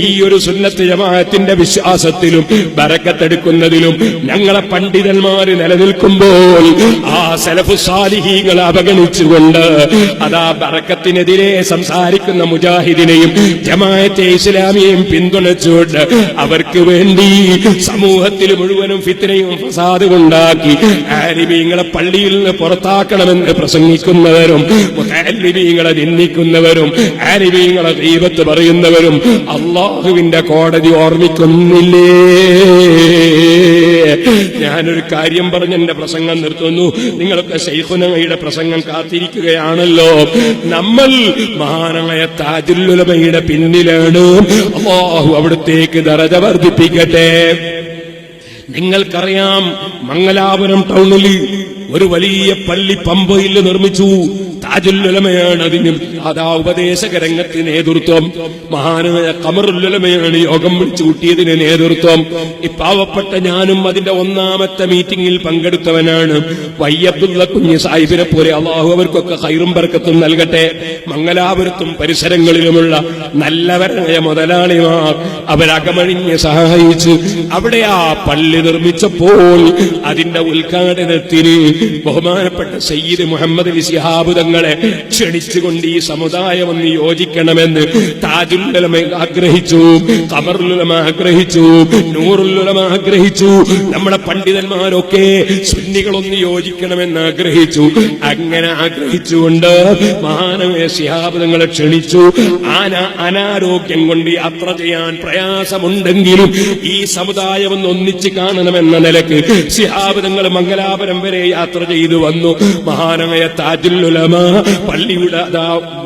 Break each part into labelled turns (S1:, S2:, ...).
S1: ഈ ഒരു സുന്നത്ത് ജമാഅത്തിന്റെ വിശ്വാസത്തിലും ബറക്കത്തെടുക്കുന്നതിലും ഞങ്ങളെ പണ്ഡിതന്മാർ നിലനിൽക്കുമ്പോൾ ആ സലഫു സാലിഹികൾ അവഗണിച്ചുകൊണ്ട് അതാ ബറക്കത്തിനെതിരെ സംസാരിക്കുന്ന മുജാഹിദിനെയും ജമാഅത്തെ ഇസ്ലാമിയെയും പിന്തുണച്ചുകൊണ്ട് അവർക്ക് വേണ്ടി സമൂഹത്തിൽ മുഴുവനും ഫിത്തിനെയും ഫസാദും ഉണ്ടാക്കി ആലിമീങ്ങളെ പള്ളിയിൽ നിന്ന് പുറത്താക്കണമെന്ന് പ്രസംഗിക്കുന്നവരും ആലിമീങ്ങളെ നിന്ദിക്കുന്നവരും ആലിമീങ്ങളെ ദൈവത്ത് പറയുന്നവരും അള്ളാഹുവിന്റെ കോടതി ഓർമ്മിക്കുന്നില്ലേ? ഞാനൊരു കാര്യം പറഞ്ഞ് എന്റെ പ്രസംഗം നിർത്തുന്നു. നിങ്ങളൊക്കെ ശൈഖുനയുടെ പ്രസംഗം കാത്തിരിക്കുകയാണല്ലോ. നമ്മൾ മഹാനായ താജുല്ലുലമയുടെ പിന്നിലാണ്. അള്ളാഹു അവിടത്തേക്ക് ദറജ വർദ്ധിപ്പിക്കട്ടെ. നിങ്ങൾക്കറിയാം മംഗലാപുരം ടൗണിൽ ഒരു വലിയ പള്ളി പമ്പയിൽ നിർമ്മിച്ചു. താജുല്ലുലമയാണ് അതിന് അതാ ഉപദേശക രംഗത്ത് നേതൃത്വം. മഹാനായ കമറുല്ലുലമയാണ് യോഗം വിളിച്ചു കൂട്ടിയതിന് നേതൃത്വം. ഇപ്പാവപ്പെട്ട പാവപ്പെട്ട ഞാനും അതിന്റെ ഒന്നാമത്തെ മീറ്റിംഗിൽ പങ്കെടുത്തവനാണ്. വയ്യബ്ദുള്ള കുഞ്ഞ് സാഹിബിനെ പോലെ അള്ളാഹു അവർക്കൊക്കെ ഹൈറും ബർക്കത്തും നൽകട്ടെ. മംഗലാപുരത്തും പരിസരങ്ങളിലുമുള്ള നല്ലവരായ മുതലാളിമാർ അവരകമഴിഞ്ഞ് സഹായിച്ച് അവിടെ ആ പള്ളി നിർമ്മിച്ചപ്പോൾ അതിന്റെ ഉദ്ഘാടനത്തിന് ബഹുമാനപ്പെട്ട സയ്യിദ് മുഹമ്മദ് അലി തങ്ങളെ ക്ഷണിച്ചുകൊണ്ട് ഈ സമുദായം ഒന്ന് യോജിക്കണമെന്ന് താജുല്ലുലമ ആഗ്രഹിച്ചു കബറുലുലമ ആഗ്രഹിച്ചു നൂറുലുലമ ആഗ്രഹിച്ചു. നമ്മുടെ പണ്ഡിതന്മാരൊക്കെ സുന്നികളൊന്ന് യോജിക്കണമെന്ന് ആഗ്രഹിച്ചു. അങ്ങനെ ആഗ്രഹിച്ചുകൊണ്ട് മഹാനവയ ശിഹാബ് തങ്ങളെ ക്ഷണിച്ചു. ആന അനാരോഗ്യം കൊണ്ട് യാത്ര ചെയ്യാൻ പ്രയാസമുണ്ടെങ്കിലും ഈ സമുദായം ഒന്ന് ഒന്നിച്ച് കാണണമെന്ന നിലയ്ക്ക് ശിഹാബ് തങ്ങൾ മംഗലാപുരം വരെ യാത്ര ചെയ്തു വന്നു. മഹാനായ താജുല്ലുലമ പള്ളിയുടെ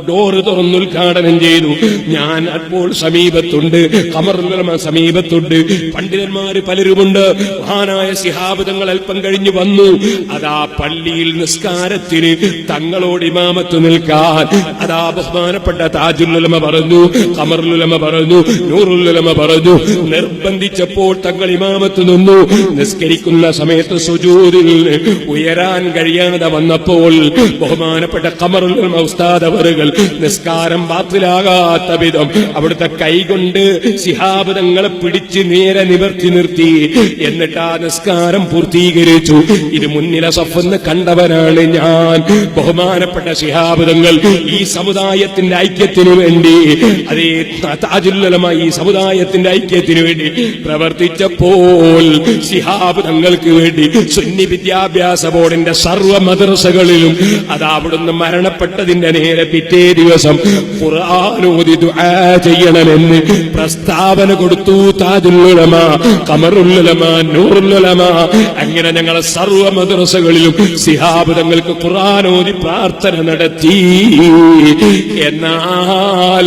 S1: ഡോറ് തുറന്ന് ഉദ്ഘാടനം ചെയ്തു. ഞാൻ അപ്പോൾ സമീപത്തുണ്ട് കമറുലമ സമീപത്തുണ്ട്. പണ്ഡിതന്മാര് പലരുമുണ്ട്. മഹാനായ സിഹാബുദങ്ങൾ അല്പം കഴിഞ്ഞു വന്നു. അതാ പള്ളിയിൽ നിസ്കാരത്തിന് തങ്ങളോട് ഇമാമത്ത് നിൽക്കാൻ. അതാ ബഹുമാനപ്പെട്ട താജുലുലമ പറഞ്ഞു കമറുലുലമ പറഞ്ഞു നൂറുല്ലുലമ പറഞ്ഞു. നിർബന്ധിച്ചപ്പോൾ തങ്ങൾ ഇമാമത്ത് നിന്നു. നിസ്കരിക്കുന്ന സമയത്ത് സുജൂരിൽ ഉയരാൻ കഴിയാതെ വന്നപ്പോൾ ബഹുമാനപ്പെട്ട കമറുൽ ഉസ്താദ് അവറുകൾ നിസ്കാരം ബാത്തിലാകാത്ത വിധം അവിടുത്തെ കൈകൊണ്ട് ശിഹാബുദങ്ങളെ പിടിച്ച് നേരെ നിവർത്തി നിർത്തി. എന്നിട്ട് ആ നിസ്കാരം പൂർത്തീകരിച്ചു. ഇത് മുന്നിലെ സഫെന്ന് കണ്ടവരാണ് ഞാൻ. ബഹുമാനപ്പെട്ട ശിഹാബുദങ്ങൾ ഈ സമുദായത്തിന്റെ ഐക്യത്തിനു വേണ്ടി അതേ താജുല്ലമായി ഈ സമുദായത്തിന്റെ ഐക്യത്തിനു വേണ്ടി പ്രവർത്തിച്ചപ്പോൾ ശിഹാബ് തങ്ങൾക്ക് വേണ്ടി സുന്നി വിദ്യാഭ്യാസ ബോർഡിന്റെ സർവ മദ്രസകളിലും അത് അവിടുന്ന് മരണപ്പെട്ടതിന്റെ നേരെ പിറ്റേ ദിവസം ഖുർആാനോദി ദുആ ചെയ്യണമെന്ന് പ്രസ്താവന കൊടുത്തു. താജുല്ലുലമ കമറുല്ലുലമ നൂറുല്ലുലമ അങ്ങനെ ഞങ്ങളെ സർവ മദ്രസകളിലും സിഹാബ് തങ്ങൾക്ക് ഖുർആാനോദി പ്രാർത്ഥന നടത്തി. എന്നാൽ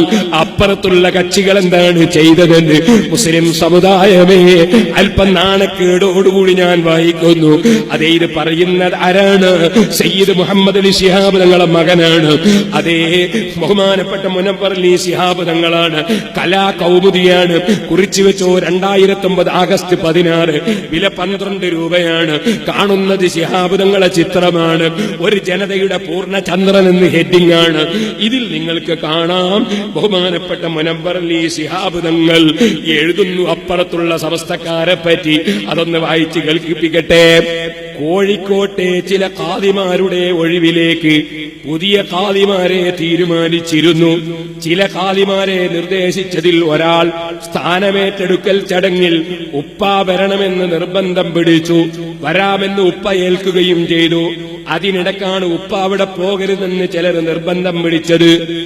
S1: അപ്പുറത്തുള്ള കക്ഷികൾ എന്താണ് ചെയ്തതെന്ന് മുസ്ലിം സമുദായമേ അല്പം നാണക്കേടോടുകൂടി ഞാൻ വായിക്കുന്നു. അതേ ഇത് പറയുന്നത് ആരാണ്? സയ്യിദ് മുഹമ്മദ് അലി ശിഹാബ് തങ്ങളെ മകനാണ്. അതേ ബഹുമാനപ്പെട്ട മുനവർ അലി ശിഹാബ് തങ്ങളാണ്. കലാ കൗമുദിയാണ്. കുറിച്ചു വെച്ചോ രണ്ടായിരത്തി ആഗസ്റ്റ് പതിനാറ്. വില പന്ത്രണ്ട് രൂപയാണ്. കാണുന്നത് ശിഹാബ് തങ്ങളെ ചിത്രമാണ്. ഒരു ജനതയുടെ പൂർണ ചന്ദ്രൻ എന്ന് ഹെഡിംഗ് ആണ്. ഇതിൽ നിങ്ങൾക്ക് കാണാം. ബഹുമാനപ്പെട്ട മുനവർ ഈ ശിഹാബ് തങ്ങൾ എഴുതുന്നു അപ്പുറത്തുള്ള സമസ്തക്കാരെ പറ്റി. അതൊന്ന് വായിച്ച് കേൾപ്പിക്കട്ടെ. കോഴിക്കോട്ടെ ചില കാതിമാരുടെ ഒഴിവിലേക്ക് പുതിയ കാതിമാരെ തീരുമാനിച്ചിരുന്നു. ചില കാതിമാരെ നിർദ്ദേശിച്ചതിൽ ഒരാൾ സ്ഥാനമേറ്റെടുക്കൽ ചടങ്ങിൽ ഉപ്പ വരണമെന്ന് നിർബന്ധം പിടിച്ചു. വരാമെന്ന് ഉപ്പ ഏൽക്കുകയും ചെയ്തു. അതിനിടക്കാണ് ഉപ്പ അവിടെ പോകരുതെന്ന് ചിലർ നിർബന്ധം പിടിച്ചത്.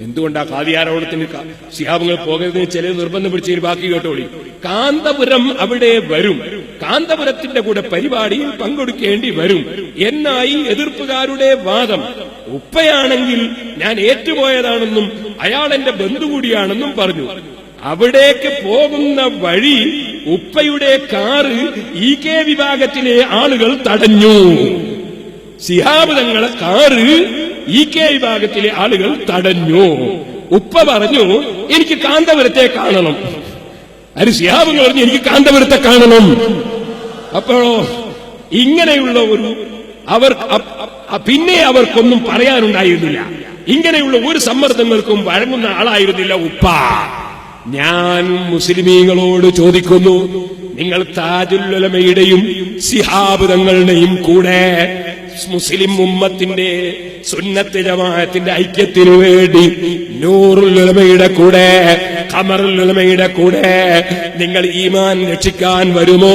S1: എന്തുകൊണ്ടാ കാതിയാരോടത്തിന് ശിഹാബുകൾ പോകരുതെന്ന് ചില നിർബന്ധം പിടിച്ചതിൽ ബാക്കി കേട്ടോളി. കാന്തപുരം അവിടെ വരും. കാന്തപുരത്തിന്റെ കൂടെ പരിപാടിയിൽ പങ്കെടുക്കേണ്ടി വരും. എന്നായി എതിർപ്പുകാരുടെ വാദം. ഉപ്പയാണെങ്കിൽ ഞാൻ ഏറ്റുപോയതാണെന്നും അയാൾ എന്റെ ബന്ധു കൂടിയാണെന്നും പറഞ്ഞു. അവിടേക്ക് പോകുന്ന വഴി ഉപ്പയുടെ കാറ് ഇ കെ വിഭാഗത്തിലെ ആളുകൾ തടഞ്ഞു. സിഹാബ് തങ്ങളെ കാറ് ഇ കെ വിഭാഗത്തിലെ ആളുകൾ തടഞ്ഞു. ഉപ്പ പറഞ്ഞു എനിക്ക് കാന്തപുരത്തെ കാണണം. ശിഹാബ് പറഞ്ഞു എനിക്ക് കാന്തപുരത്തെ കാണണം. അപ്പോഴോ ഇങ്ങനെയുള്ള ഒരു അവർ പിന്നെ അവർക്കൊന്നും പറയാനുണ്ടായിരുന്നില്ല. ഇങ്ങനെയുള്ള ഒരു സമ്മർദ്ദങ്ങൾക്കും വഴങ്ങുന്ന ആളായിരുന്നില്ല ഉപ്പ. ഞാൻ മുസ്ലിമീങ്ങളോട് ചോദിക്കുന്നു നിങ്ങൾ താജുല്ലുലമയുടെയും സിഹാബ് തങ്ങളുടെയും കൂടെ മുസ്ലിം ഉമ്മത്തിന്റെ സുന്നത്ത് ജമാഅത്തിന്റെ ഐക്യത്തിനു വേണ്ടി നൂറുലുലമയുടെ കൂടെ ഖമറുലുലമയുടെ കൂടെ നിങ്ങൾ ഈമാൻ രക്ഷിക്കാൻ വരുമോ?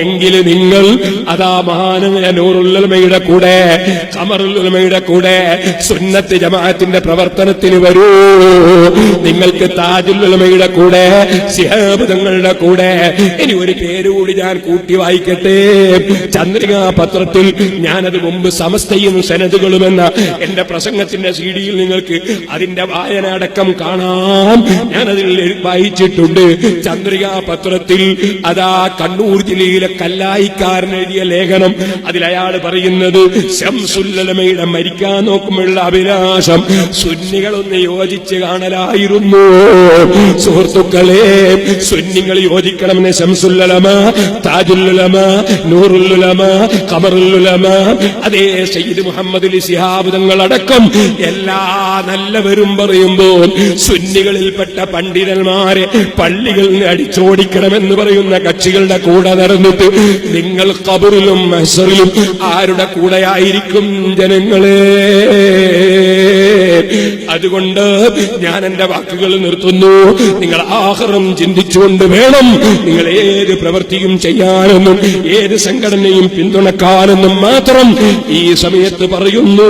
S1: എങ്കിൽ നിങ്ങൾ അതാ മഹാനമായ നൂറുലുലമയുടെ കൂടെ ഖമറുലുലമയുടെ കൂടെ സുന്നത്ത് ജമാഅത്തിന്റെ പ്രവർത്തനത്തിന് വരൂ. നിങ്ങൾക്ക് താജുലുലമയുടെ കൂടെ സിഹാബുദങ്ങളുടെ കൂടെ ഇനി ഒരു പേര് കൂടി ഞാൻ കൂട്ടി വായിക്കട്ടെ. ചന്ദ്രികാ പത്രത്തിൽ ഞാനത് മുമ്പ് സമസ്തയും സനതുകളുമെന്ന എന്റെ പ്രസംഗത്തിന്റെ സി ഡിയിൽ നിങ്ങൾക്ക് അതിന്റെ വായന അടക്കം കാണാം. ഞാനതിൽ വായിച്ചിട്ടുണ്ട്. ചന്ദ്രികാ പത്രത്തിൽ അതാ കണ്ണൂർ ജില്ലയിലെ കല്ലായിക്കാരൻ എഴുതിയ ലേഖനം. അതിൽ അയാൾ പറയുന്നത് ശംസുല്ലമയുടെ മരിക്കാൻ നോക്കുമ്പോഴുള്ള അഭിലാഷം സുന്നികളൊന്ന് യോജിച്ച് കാണലായിരുന്നു. സുഹൃത്തുക്കളെ സുന്നികൾ യോജിക്കണമെന്ന് ശംസുല്ലമ താജുല്ലുലമ നൂറുല്ലുലമ കമറുല്ലുലമ അതേ സയ്യിദ് മുഹമ്മദ് തങ്ങളടക്കം എല്ലാ നല്ലവരും പറയുമ്പോൾ സുന്നികളിൽപ്പെട്ട പണ്ഡിതന്മാരെ പള്ളികളിൽ അടിച്ചോടിക്കണമെന്ന് പറയുന്ന കക്ഷികളുടെ കൂടെ നടന്നിട്ട് നിങ്ങൾ കബറിലും മഹസറിലും ആരുടെ കൂടെയായിരിക്കും ജനങ്ങളെ? അതുകൊണ്ട് ഞാൻ എന്റെ വാക്കുകൾ നിർത്തുന്നു. നിങ്ങൾ ആഹാരം ചിന്തിച്ചുകൊണ്ട് വേണം നിങ്ങൾ ഏത് പ്രവൃത്തിയും ചെയ്യാനെന്നും ഏത് സംഘടനയും പിന്തുണക്കാനെന്നും മാത്രം ഈ സമയത്ത് പറയുന്നു